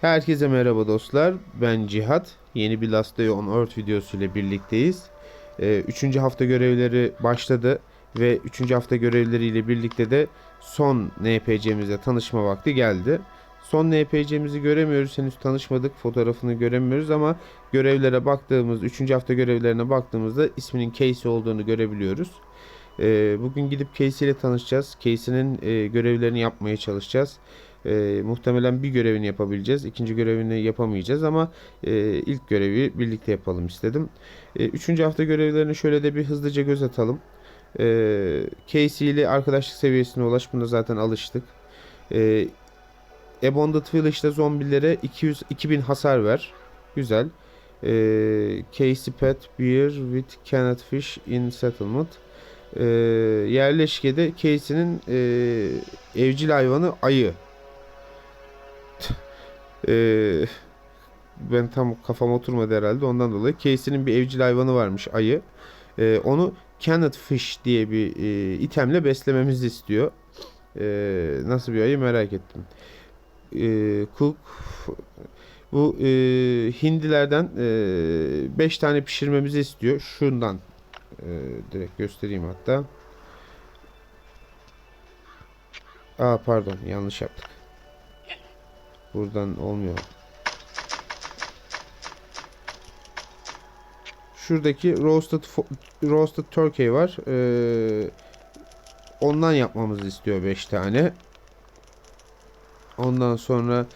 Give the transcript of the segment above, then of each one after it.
Herkese merhaba dostlar. Ben Cihat. Yeni bir Last Day on Earth videosu ile birlikteyiz. Ee, üçüncü hafta görevleri başladı ve üçüncü hafta görevleriyle birlikte de son NPC'mizle tanışma vakti geldi. Son NPC'mizi göremiyoruz. Henüz tanışmadık. Fotoğrafını göremiyoruz ama görevlere baktığımız, üçüncü hafta görevlerine baktığımızda isminin Casey olduğunu görebiliyoruz. Ee, bugün gidip Casey ile tanışacağız. Casey'nin e, görevlerini yapmaya çalışacağız. Ee, muhtemelen bir görevini yapabileceğiz. İkinci görevini yapamayacağız ama e, ilk görevi birlikte yapalım istedim. E, üçüncü hafta görevlerini şöyle de bir hızlıca göz atalım. E, Casey ile arkadaşlık seviyesine ulaş. Zaten alıştık. E, Abandoned Village'da zombilere 200 2000 hasar ver. Güzel. E, Casey Pet Beer with Canned Fish in Settlement. E, yerleşkede Casey'nin e, evcil hayvanı ayı. Ee, ben tam kafam oturmadı herhalde ondan dolayı. Casey'nin bir evcil hayvanı varmış ayı. Ee, onu canned fish diye bir e, itemle beslememizi istiyor. Ee, nasıl bir ayı merak ettim. Ee, cook bu e, hindilerden 5 tane pişirmemizi istiyor. Şundan e, direkt göstereyim hatta. Aa pardon yanlış yaptık. Buradan olmuyor. Şuradaki roasted roasted turkey var. Ee, ondan yapmamızı istiyor 5 tane. Ondan sonra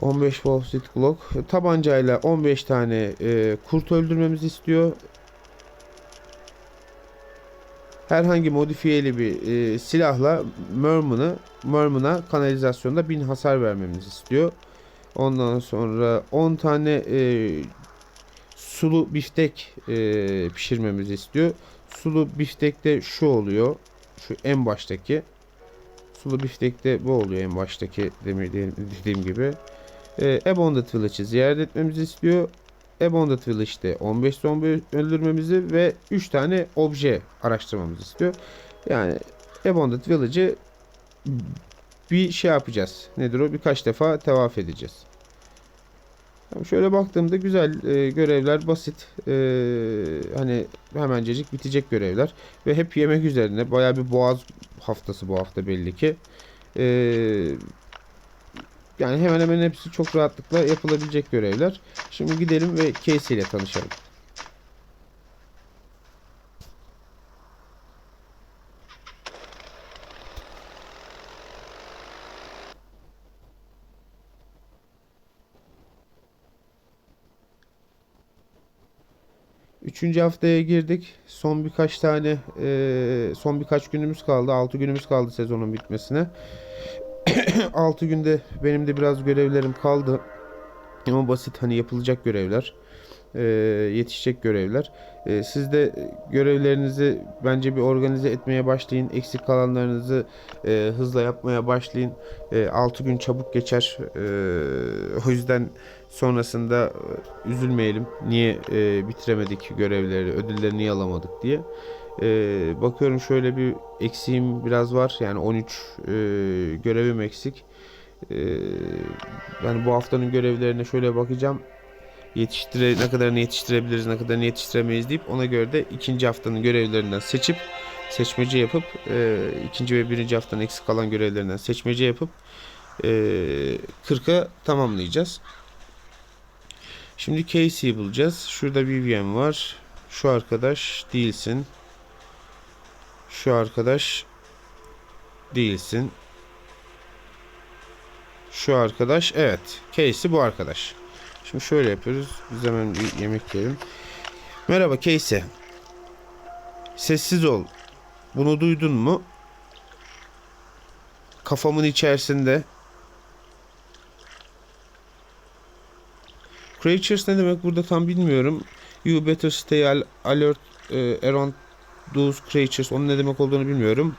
15 Wolfsit Glock tabancayla 15 tane e, kurt öldürmemizi istiyor. Herhangi modifiyeli bir e, silahla Merman'ı Merman'a kanalizasyonda 1000 hasar vermemizi istiyor. Ondan sonra 10 tane e, sulu biftek e, pişirmemizi istiyor. Sulu biftekte şu oluyor. Şu en baştaki. Sulu biftekte bu oluyor en baştaki dediğim gibi. E, Abandoned Village'ı ziyaret etmemizi istiyor. Abandoned Village'de 15 zombi öldürmemizi ve 3 tane obje araştırmamızı istiyor. Yani Abandoned Village'ı bir şey yapacağız. Nedir o? Birkaç defa tevaf edeceğiz. Şöyle baktığımda güzel e, görevler basit. E, hani hemencecik bitecek görevler. Ve hep yemek üzerine. Baya bir boğaz haftası bu hafta belli ki. E, yani hemen hemen hepsi çok rahatlıkla yapılabilecek görevler. Şimdi gidelim ve Casey ile tanışalım. Üçüncü haftaya girdik. Son birkaç tane, son birkaç günümüz kaldı. 6 günümüz kaldı sezonun bitmesine. 6 günde benim de biraz görevlerim kaldı. Ama basit hani yapılacak görevler. e, yetişecek görevler. E, siz de görevlerinizi bence bir organize etmeye başlayın. Eksik kalanlarınızı e, hızla yapmaya başlayın. E, 6 gün çabuk geçer. E, o yüzden sonrasında e, üzülmeyelim. Niye e, bitiremedik görevleri, ödülleri niye alamadık diye. E, bakıyorum şöyle bir eksiğim biraz var. Yani 13 e, görevim eksik. E, yani bu haftanın görevlerine şöyle bakacağım. Yetiştire, ne kadarını yetiştirebiliriz, ne kadarını yetiştiremeyiz deyip ona göre de ikinci haftanın görevlerinden seçip seçmece yapıp e, ikinci ve birinci haftanın eksik kalan görevlerinden seçmece yapıp e, 40'a tamamlayacağız. Şimdi Casey'yi bulacağız. Şurada Vivian var. Şu arkadaş değilsin. Şu arkadaş değilsin. Şu arkadaş evet. Casey bu arkadaş. Şimdi şöyle yapıyoruz. Biz hemen bir yemek yiyelim. Merhaba Casey. Sessiz ol. Bunu duydun mu? Kafamın içerisinde Creatures ne demek burada tam bilmiyorum. You better stay al- alert e, around those creatures. Onun ne demek olduğunu bilmiyorum.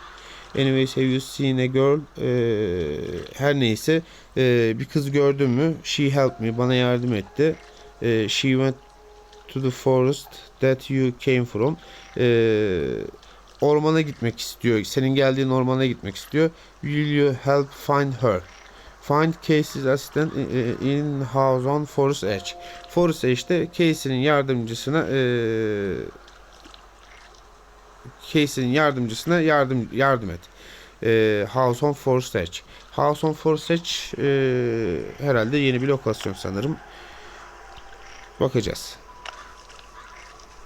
Anyways have you seen a girl? E, her neyse e, bir kız gördün mü? She helped me. Bana yardım etti. E, she went to the forest that you came from. E, ormana gitmek istiyor. Senin geldiğin ormana gitmek istiyor. Will you help find her? Find Casey's assistant in- house on Forest Edge. Forest Edge'de Casey'nin yardımcısına eee Casey'nin yardımcısına yardım yardım et. Eee House on Forest Edge. House on Forest Edge eee, herhalde yeni bir lokasyon sanırım. Bakacağız.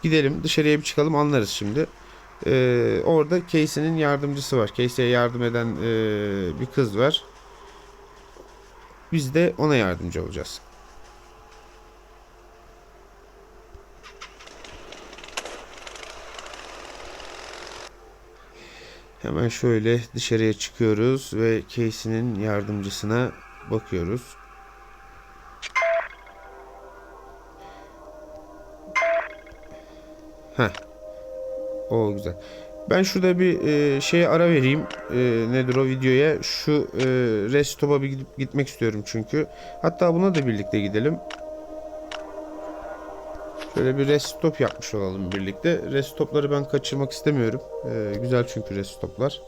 Gidelim dışarıya bir çıkalım anlarız şimdi. Ee, orada Casey'nin yardımcısı var. Casey'e yardım eden ee, bir kız var. Biz de ona yardımcı olacağız. Hemen şöyle dışarıya çıkıyoruz ve Casey'nin yardımcısına bakıyoruz. Heh. O güzel. Ben şurada bir e, şeye ara vereyim. E, nedir o videoya? Şu e, Restop'a bir gidip gitmek istiyorum çünkü. Hatta buna da birlikte gidelim. Şöyle bir restop yapmış olalım birlikte. Restopları ben kaçırmak istemiyorum. E, güzel çünkü restoplar.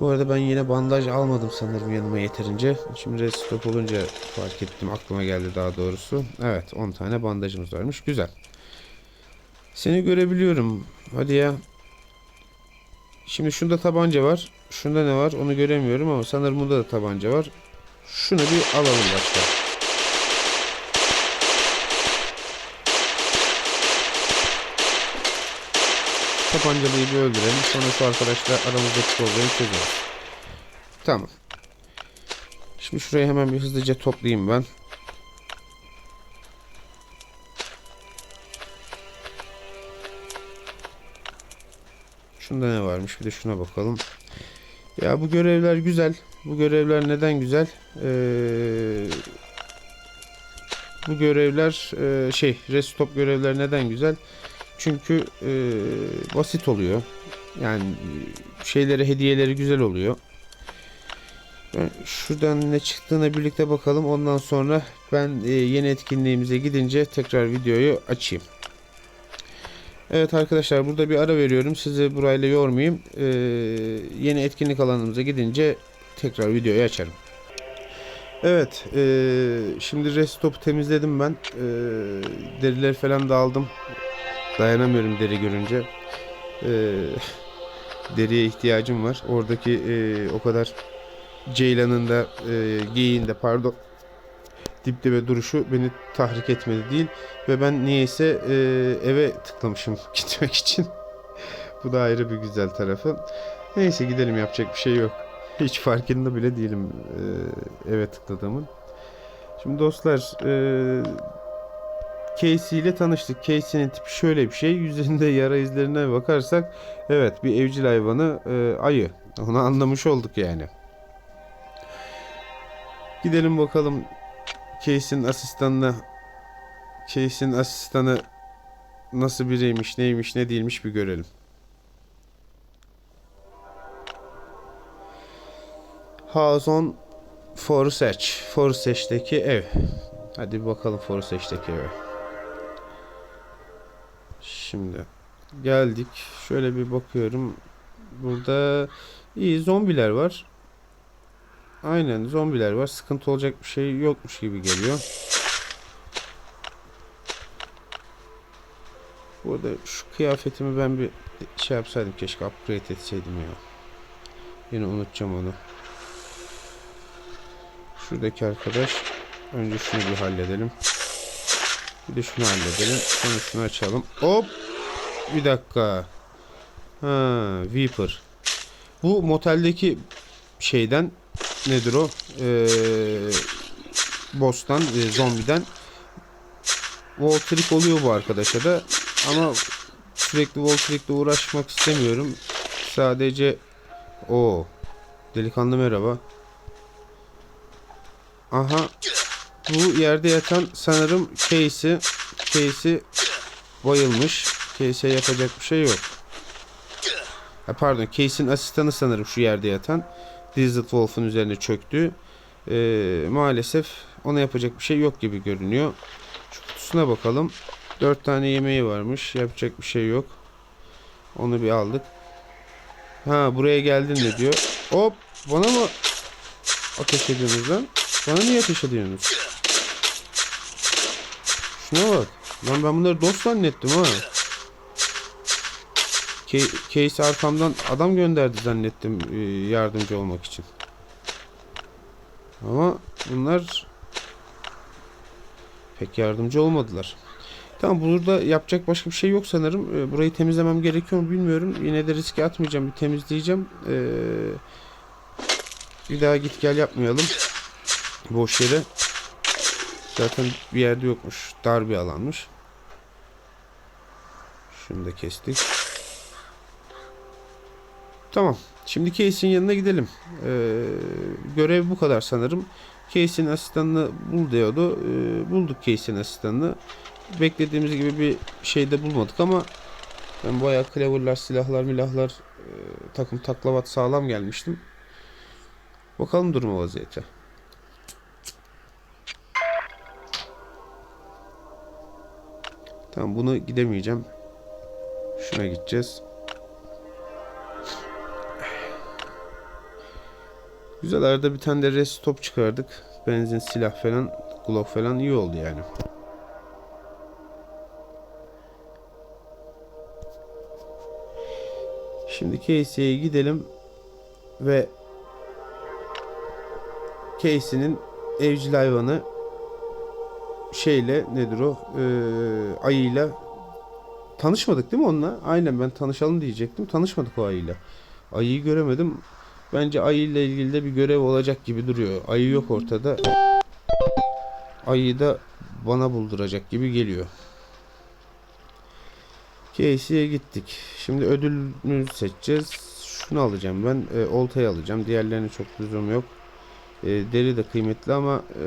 Bu arada ben yine bandaj almadım sanırım yanıma yeterince. Şimdi restop olunca fark ettim. Aklıma geldi daha doğrusu. Evet 10 tane bandajımız varmış. Güzel. Seni görebiliyorum. Hadi ya. Şimdi şunda tabanca var. Şunda ne var onu göremiyorum ama sanırım bunda da tabanca var. Şunu bir alalım başta. Tabancalıyı bir öldürelim. Sonra şu arkadaşla aramızdaki problemi çözeriz. Tamam. Şimdi şurayı hemen bir hızlıca toplayayım ben. Şunda ne varmış bir de şuna bakalım. Ya bu görevler güzel. Bu görevler neden güzel? Ee, bu görevler e, şey restop görevler neden güzel? Çünkü e, basit oluyor. Yani şeyleri hediyeleri güzel oluyor. Ben şuradan ne çıktığına birlikte bakalım. Ondan sonra ben e, yeni etkinliğimize gidince tekrar videoyu açayım. Evet arkadaşlar burada bir ara veriyorum. Sizi burayla yormayayım. Ee, yeni etkinlik alanımıza gidince tekrar videoyu açarım. Evet. ee, şimdi restop'u temizledim ben. Ee, derileri falan da aldım. Dayanamıyorum deri görünce. Ee, deriye ihtiyacım var. Oradaki ee, o kadar Ceylan'ın da ee, geyiğin de pardon dip dibe duruşu beni tahrik etmedi değil ve ben niyeyse e, eve tıklamışım gitmek için. Bu da ayrı bir güzel tarafı. Neyse gidelim yapacak bir şey yok. Hiç farkında bile değilim e, eve tıkladığımın. Şimdi dostlar e, Casey ile tanıştık. Casey'nin tipi şöyle bir şey. Yüzünde yara izlerine bakarsak evet bir evcil hayvanı e, ayı. Onu anlamış olduk yani. Gidelim bakalım Case'in asistanına Case'in asistanı nasıl biriymiş, neymiş, ne değilmiş bir görelim. House on Forest Forsage'deki ev. Hadi bakalım Forsage'deki eve. Şimdi geldik. Şöyle bir bakıyorum. Burada iyi zombiler var. Aynen zombiler var. Sıkıntı olacak bir şey yokmuş gibi geliyor. Burada şu kıyafetimi ben bir şey yapsaydım keşke upgrade etseydim ya. Yine unutacağım onu. Şuradaki arkadaş önce şunu bir halledelim. Bir de şunu halledelim. Sonra şunu açalım. Hop! Bir dakika. Ha, Viper. Bu moteldeki şeyden nedir o? Ee, boss'tan, e, zombiden wall trick oluyor bu arkadaşa da ama sürekli wall trick'le uğraşmak istemiyorum. Sadece o delikanlı merhaba. Aha bu yerde yatan sanırım Casey. Casey bayılmış. Casey'e yapacak bir şey yok. Ha, pardon Casey'in asistanı sanırım şu yerde yatan. Desert Wolf'un üzerine çöktü. Ee, maalesef ona yapacak bir şey yok gibi görünüyor. Şu kutusuna bakalım. 4 tane yemeği varmış. Yapacak bir şey yok. Onu bir aldık. Ha buraya geldin de diyor. Hop bana mı? ateş ediyorsunuz lan? Bana niye ateş ediyorsunuz? Şuna bak. Lan ben bunları dost zannettim ha. Ke- Case arkamdan adam gönderdi zannettim e, yardımcı olmak için. Ama bunlar pek yardımcı olmadılar. Tamam burada yapacak başka bir şey yok sanırım. E, Burayı temizlemem gerekiyor mu bilmiyorum. Yine de riske atmayacağım. Bir temizleyeceğim. E, bir daha git gel yapmayalım. Boş yere. Zaten bir yerde yokmuş. Dar bir alanmış. Şunu da kestik. Tamam. Şimdi Case'in yanına gidelim. Ee, görev bu kadar sanırım. Case'in asistanını bul diyordu. Ee, bulduk Case'in asistanını. Beklediğimiz gibi bir şey de bulmadık ama ben bayağı clever'lar, silahlar, milahlar e, takım taklavat sağlam gelmiştim. Bakalım durumu vaziyete. Tamam bunu gidemeyeceğim. Şuna gideceğiz. Güzel arada bir tane de rest top çıkardık. Benzin, silah falan, Glock falan iyi oldu yani. Şimdi Casey'ye gidelim ve Casey'nin evcil hayvanı şeyle nedir o ee, ayıyla tanışmadık değil mi onunla? Aynen ben tanışalım diyecektim. Tanışmadık o ayıyla. Ayıyı göremedim. Bence ayıyla ilgili de bir görev olacak gibi duruyor. Ayı yok ortada. Ayıyı da bana bulduracak gibi geliyor. Casey'ye gittik. Şimdi ödülünü seçeceğiz. Şunu alacağım ben. E, oltayı alacağım. Diğerlerine çok lüzum yok. E, deri de kıymetli ama e,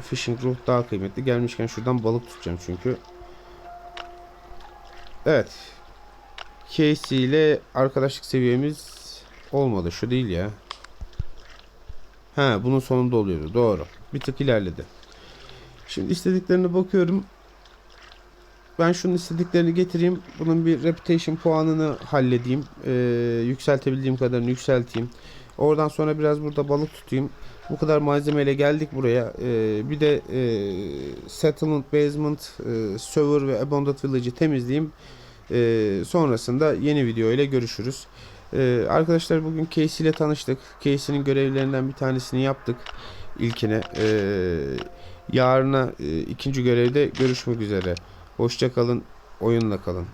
fishing rod daha kıymetli. Gelmişken şuradan balık tutacağım çünkü. Evet. Casey ile arkadaşlık seviyemiz olmadı. Şu değil ya. Ha bunun sonunda oluyordu. Doğru. Bir tık ilerledi. Şimdi istediklerine bakıyorum. Ben şunun istediklerini getireyim. Bunun bir reputation puanını halledeyim. Ee, yükseltebildiğim kadarını yükselteyim. Oradan sonra biraz burada balık tutayım. Bu kadar malzemeyle geldik buraya. Ee, bir de e, settlement, basement, e, server ve abandoned village'i temizleyeyim. Ee, sonrasında yeni video ile görüşürüz. Ee, arkadaşlar bugün Casey ile tanıştık. Casey'nin görevlerinden bir tanesini yaptık. İlkine. Ee, yarına e, ikinci görevde görüşmek üzere. Hoşça kalın. Oyunla kalın.